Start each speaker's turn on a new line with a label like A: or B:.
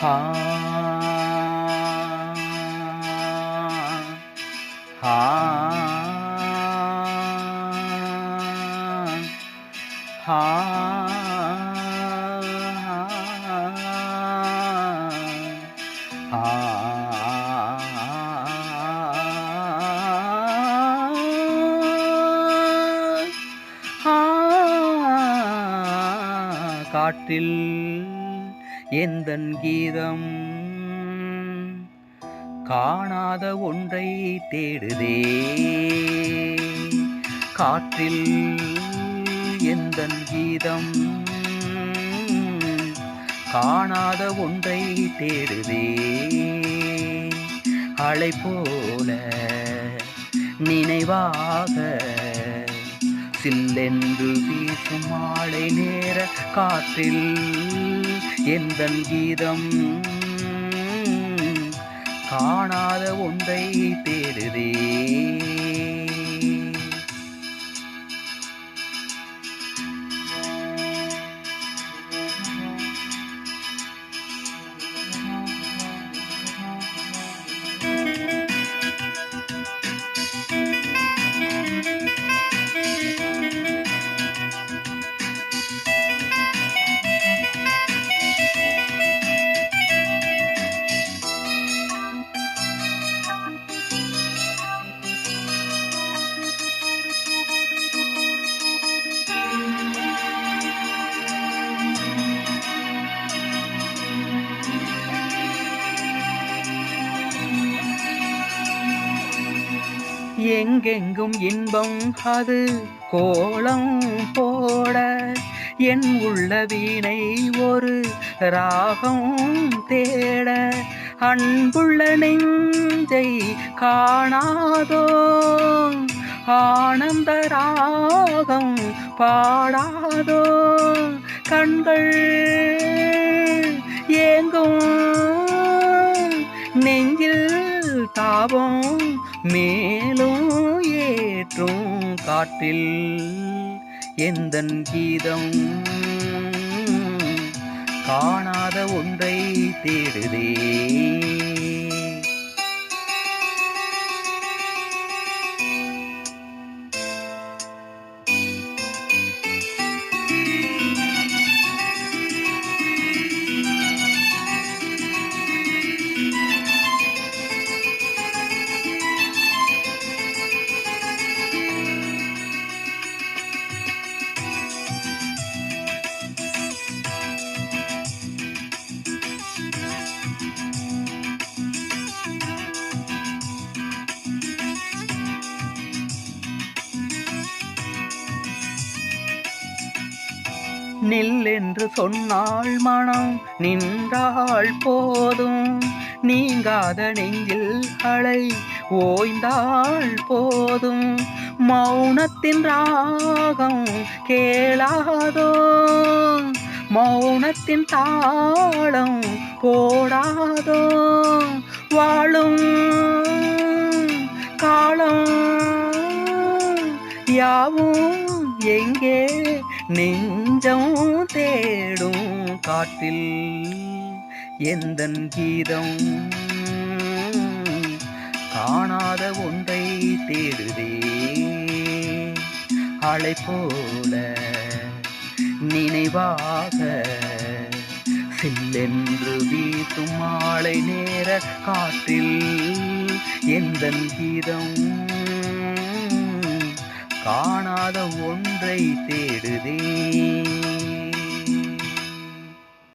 A: ஹா ஹா ஹா காற்றில் எந்தன் கீதம்? காணாத ஒன்றை தேடுதே. காற்றில் எந்தன் கீதம்? காணாத ஒன்றை தேடுதே. அலை போல நினைவாக சில்லென்று வீசும் மாலை நேர காற்றில் எந்தன் கீதம்? காணாத ஒன்றை தேடுதே. எங்கெங்கும் இன்பம் அது கோலம் போட. என் உள்ள வீணை ஒரு ராகம் தேட. அன்புள்ள நெஞ்சை காணாதோ. ஆனந்த ராகம் பாடாதோ. கண்கள் மேலும் ஏற்றும் காட்டில். எந்தன் கீதம்? காணாத ஒன்றை தேடுதே. நில் என்று சொன்னால் மனம் நின்றாள் போதும். நீங்காத நெஞ்சில் அலை ஓய்ந்தாள் போதும். மௌனத்தின் ராகம் கேளாதோ? மௌனத்தின் தாளம் போடாதோ? வாழும் காலம் யாவும் எங்கே நின் நெஞ்சம் தேடும் காட்டில் எந்த கீதம்? காணாத ஒன்றை தேடுதே அலை போல நினைவாக சில்லென்று வீசும் மாலை நேர காற்றில் எந்த கீதம்? காணாத ஒன்றை தேடுதே.